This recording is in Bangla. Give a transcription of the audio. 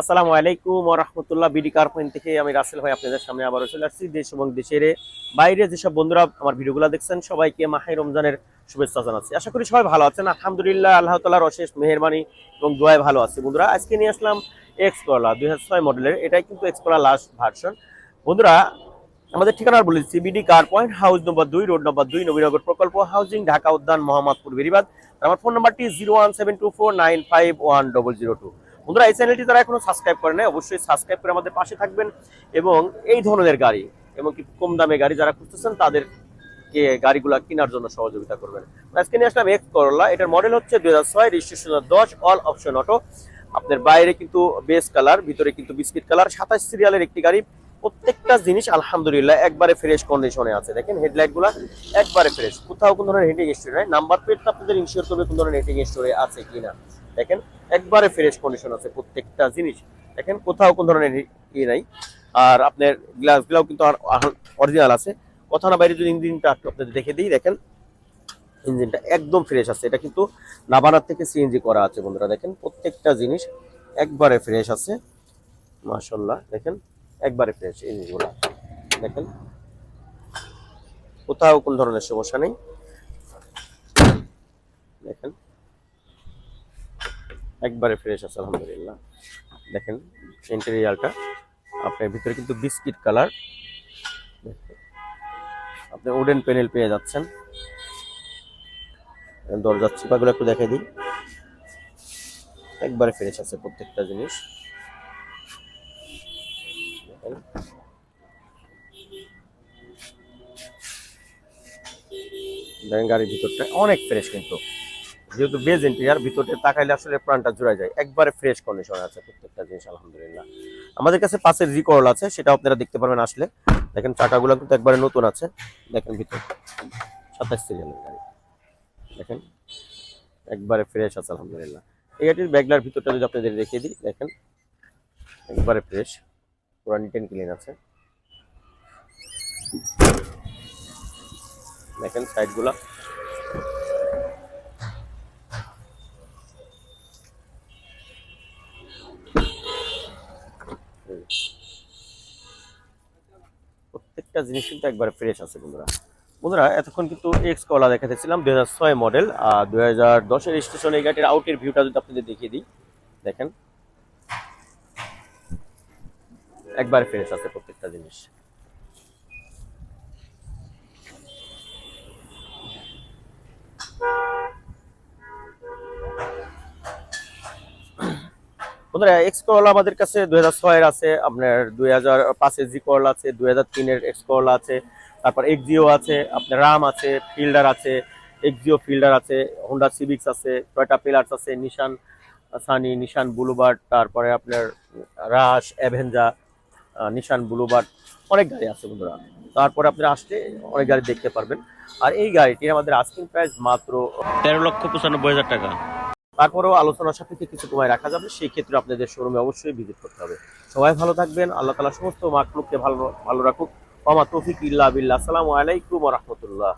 আসসালামু আলাইকুম রহমতুল্লাহ, বিডি কার পয়েন্ট থেকে আমি রাসেল ভাই আপনাদের সামনে আবারও চলে আসছি। দেশ এবং দেশের বাইরে যেসব বন্ধুরা আমার ভিডিওগুলো দেখছেন, সবাইকে মাহে রমজানের শুভেচ্ছা জানাচ্ছি। আশা করি সবাই ভালো আছেন। আলহামদুলিল্লাহ, আল্লাহ তালার অশেষ মেহরবানি এবং দোয়ায় ভালো আছে। বন্ধুরা, আজকে নিয়ে আসলাম এক্স করলা দুই হাজার মডেলের। এটাই কিন্তু এক্স করলা লাস্ট ভার্সন বন্ধুরা, আমাদের ঠিকানা বলে দিচ্ছি, BD car point house number দুই, রোড নম্বর দুই, নবীনগর প্রকল্প হাউজিং, ঢাকা উদ্যান, মোহাম্মদপুর, বেরিবাদ। আমার ফোন নাম্বারটি zero one seven two four nine five one double zero two. বন্ধুরা, এই চ্যানেলটি যারা এখনও সাবস্ক্রাইব করে নেয় অবশ্যই সাবস্ক্রাইব করে আমাদের পাশে থাকবেন এবং এই ধরনের গাড়ি এবং কি কম দামে গাড়ি যারা খুঁজতেছেন, তাদেরকে গাড়িগুলো কেনার জন্য সহযোগিতা করবেন। আজকে নিয়ে আসলাম এটার মডেল হচ্ছে দুই হাজার ছয় দশ অল অপশন অটো আপনার বাইরে কিন্তু বেস কালার ভিতরে কিন্তু বিস্কিট কালার সাতাশ সিরিয়ালের একটি গাড়ি। প্রত্যেকটা জিনিস আলহামদুলিল্লাহ একবারে ফ্রেশ কন্ডিশনে আছে। দেখেন হেডলাইটগুলা একবারে ফ্রেশ কোথাও কোনো ধরনের হেডিং স্টোরি নাই। নাম্বার প্লেটটা আপনাদের ইনশিওর করবে কোন ধরনের হেডিং স্টোরি আছে কিনা। দেখেন একবারে ফ্রেশ কন্ডিশন আছে প্রত্যেকটা জিনিস। দেখেন কোথাও কোন ধরনের ই নাই। আর আপনার গ্লাস গুলাও কিন্তু অরিজিনাল আছে। কথা না বাইরে যদি ইঞ্জিনটা আপনাদের দেখে দিই, দেখেন ইঞ্জিনটা একদম ফ্রেশ আছে। এটা কিন্তু নাবানার থেকে সিএনজি করা আছে বন্ধুরা। দেখেন প্রত্যেকটা জিনিস একবারে ফ্রেশ আছে। মাশাল্লাহ দেখেন একবারে ফ্রেশ এই জিনিসগুলো। দেখেন। কোথাও কোন ধরনের সমস্যা নেই। দেখেন। একবারে ফ্রেশ আছে, আলহামদুলিল্লাহ। দেখেন ইন্টেরিয়ালটা আপনার ভিতরে কিন্তু বিস্কিট কালার আপনি উডেন প্যানেল পেয়ে যাচ্ছেন। দরজার চিপাগুলো একটু দেখে দিই। একবারে ফ্রেশ আছে প্রত্যেকটা জিনিস। দেখেন। দেখেন গাড়ির ভিতরটা অনেক ফ্রেশ কিন্তু। যেহেতু বেজ ইন্টেরিয়ার ভিতরটা তাকাইলে আসলে প্রাণটা জুড়ে যায়। একবারে ফ্রেশ কন্ডিশন আছে প্রত্যেকটা জিনিস, আলহামদুলিল্লাহ। আমাদের কাছে পাশের জি করল আছে সেটা আপনারা দেখতে পারবেন আসলে। দেখেন চাকাগুলো কিন্তু একবারে নতুন আছে। দেখেন ভিতর, সাতাশ সিরিয়ালের গাড়ি। দেখেন, একবারে ফ্রেশ আছে, আলহামদুলিল্লাহ। এই গাড়ির ব্যাগলার ভিতরটা যদি আপনাদের দেখিয়ে দিই, দেখেন, একবারে ফ্রেশ পুরো নিট অ্যান্ড ক্লিন আছে। দেখেন সাইডগুলা প্রত্যেকটা জিনিস কিন্তু একবারে ফ্রেশ আছে বন্ধুরা। বন্ধুরা, এতক্ষণ কিন্তু এক্স কলা দেখাতেছিলাম, দুই হাজার ছয় মডেল আর দুই হাজার দশের স্টেশন এই গাড়ির আউটের ভিউটা যদি আপনাদের দেখিয়ে দিই। দেখেন একবার ফ্রেশ আছে প্রত্যেকটা জিনিস। বন্ধুরা এক্স করলা আমাদের কাছে দুই হাজার ছয়ের আছে, আপনার দুই হাজার পাঁচের জি করলা আছে, দুই হাজার তিনের এক্স করলা আছে, তারপর এক্সিও আছে, আপনার রাম আছে, ফিল্ডার আছে এক্সিও ফিল্ডার আছে হোন্ডা সিভিক্স আছে টয়টা পিলার্স আছে নিশান সানি নিশান বুলুবার্ড তারপরে আপনার রাশ অ্যাভেঞ্জা নিশান ব্লুবার্ড অনেক গাড়ি আছে বন্ধুরা। তারপরে আপনি আসলে অনেক গাড়ি দেখতে পারবেন। আর এই গাড়িটির আমাদের আস্কিং প্রাইস মাত্র তেরো লক্ষ পঁচানব্বই হাজার টাকা। তারপরেও আলোচনা সাপেক্ষে কিছু কমায় রাখা যাবে সেই ক্ষেত্রে আপনাদের শোরুমে অবশ্যই ভিজিট করতে হবে। সবাই ভালো থাকবেন আল্লাহ তালা সমস্ত মাকলুককে ভালো ভালো রাখুক। মামা তফিক ইল্লা বিল্লাহ। আসসালামু আলাইকুম রহমতুল্লাহ।